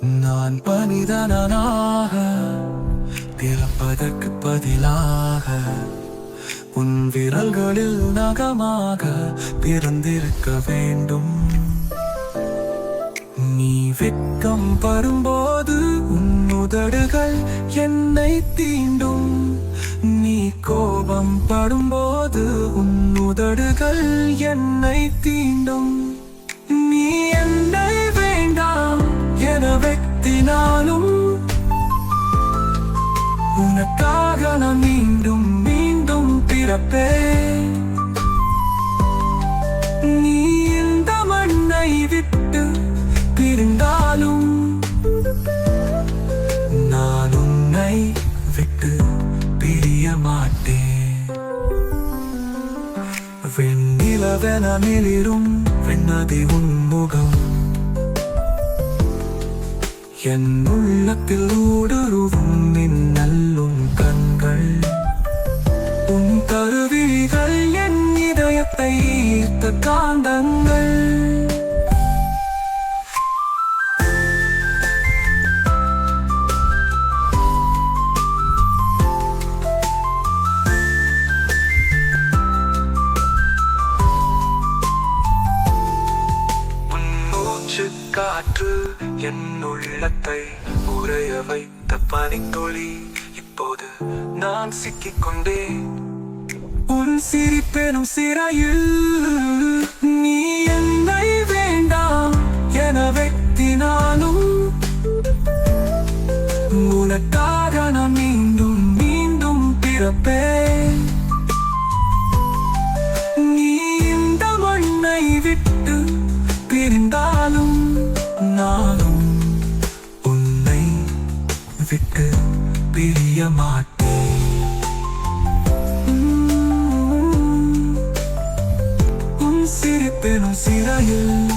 நான் பனிதனாக பிறப்பதற்கு பதிலாக உன் விரல்களில் நகமாக பிறந்திருக்க வேண்டும். நீ வெட்கம் வரும்போது உன் உதடுகள் என்னை தீண்டும். நீ கோபம் படும்போது உன் உதடுகள் என்னை தீண்டும். உனக்காக நான் மீண்டும் மீண்டும் பிறப்பேன். நீ இந்த மண்ணை விட்டு பிரிந்தாலும் நான் உன்னை விட்டு பிரிய மாட்டேன். வெண்ணிலவென மிளிரும் வெண்ணதி உன்முகம். என் உள்ளத்தில் ஊடுருவும் இதயத்தை ஈர்த்த காந்தங்கள் காற்று என் உள்ளத்தை உரைய வைத்த பனித்துளி. இப்போது நான் சிக்கிக் கொண்டேன் உன் சிரிப்பெனும் சிறையில். நீ என்னை வேண்டாம் என வெட்டினாலும். உனக்காக நான் மீண்டும் மீண்டும் பிறப்பேன். நீ இந்த மண்ணை விட்டு பிரிந்தாலும் நானும் உன்னை விட்டு பிரிய மாட்டேன். உம், உன் சிறையில்